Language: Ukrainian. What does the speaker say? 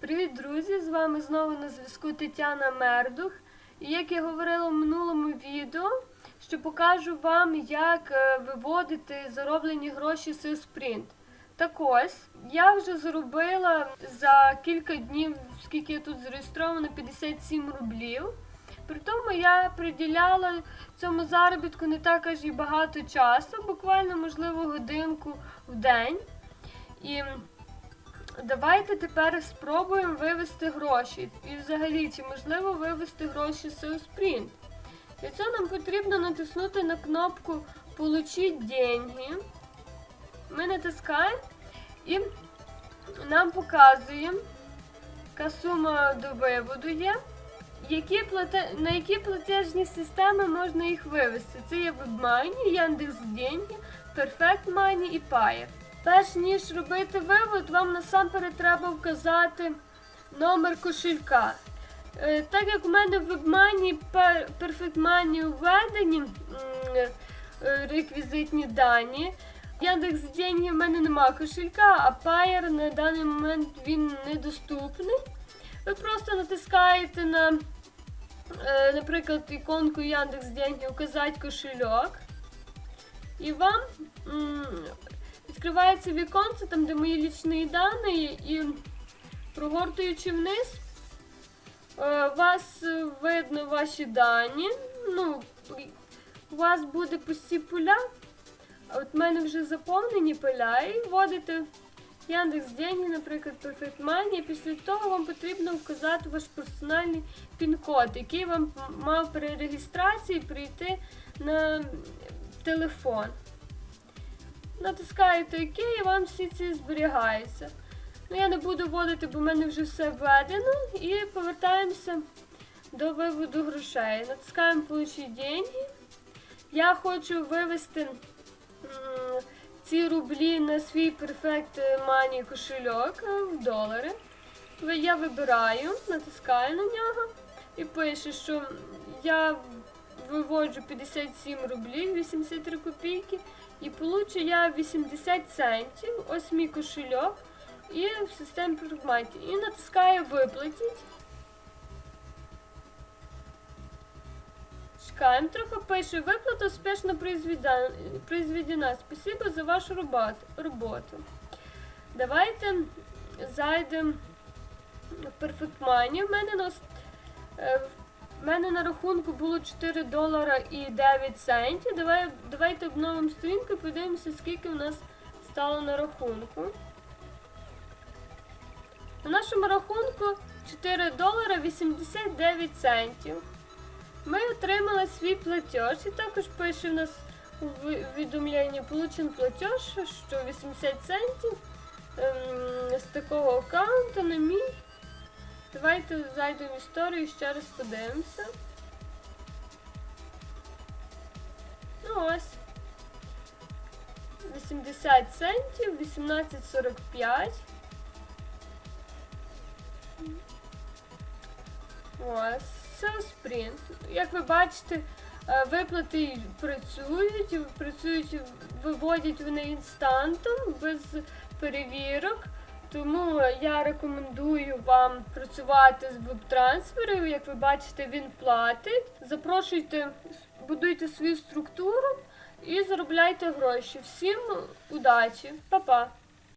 Привіт, друзі! З вами знову на зв'язку Тетяна Мердух. І як я говорила в минулому відео, що покажу вам, як е, виводити зароблені гроші з Sprint. Так ось, я вже заробила за кілька днів, скільки я тут зареєстрована, 57 рублів. При тому я приділяла цьому заробітку не так аж і багато часу, буквально, можливо, годинку в день. І Давайте тепер спробуємо вивести гроші. І взагалі, чи можливо вивести гроші з Sprint. Для цього нам потрібно натиснути на кнопку Получить деньги. Ми натискаємо і нам показує, яка сума до виводу є, які плате... на які платежні системи можна їх вивести. Це є WebMoney, Яндекс.Деньги, Perfect Money і Payer. Перш ніж робити вивод, вам насамперед треба вказати номер кошелька. Е, Так як у мене в WebMoney, Money введені е, реквізитні дані, Яндекс Деньги в мене нема кошелька, а Payer на даний момент він недоступний. Ви просто натискаєте на, е, наприклад, іконку Яндекс Деньги указати кошельок. І вам відкривається віконце, там, де мої лічні дані, і прогортуючи вниз, е, вас видно ваші дані. Ну, у вас буде пусті поля. А от в мене вже заповнені поля, і вводите Яндекс Деньги, наприклад, Perfect. І після того вам потрібно вказати ваш персональний пін-код, який вам мав при реєстрації прийти на телефон. Натискаєте ОК і вам всі ці зберігаються. Ну, я не буду вводити, бо в мене вже все введено. І повертаємося до виводу грошей. Натискаємо Получить деньги. Я хочу вивести ці рублі на свій Perfect Money кошельок е, в долари. Я вибираю, натискаю на нього і пише, що я виводжу 57 рублів 83 копійки і получу я 80 центів. Ось мій кошельок і в системі Perfect І натискаю виплатіть. Чекаємо трохи, пише виплата успішно произведена. Спасибо за вашу роботу. Давайте зайдемо в Perfect Money. В мене на, е, мене на рахунку було 4 долара і 9 центів. Давай, давайте обновимо сторінку і подивимося, скільки в нас стало на рахунку. На нашому рахунку 4 долара 89 центів. Ми отримали свій платеж і також пише в нас у повідомленні получен платеж, що 80 центів ем, з такого аккаунту на мій. Давайте зайдемо в історію і ще раз подивимося. Ну ось. 80 центів, 18,45. Ось, це спринт. Як ви бачите, е, виплати працюють, працюють, виводять вони інстантом, без перевірок. Тому я рекомендую вам працювати з веб-трансфером. Як ви бачите, він платить. Запрошуйте, будуйте свою структуру і заробляйте гроші. Всім удачі, Па-па!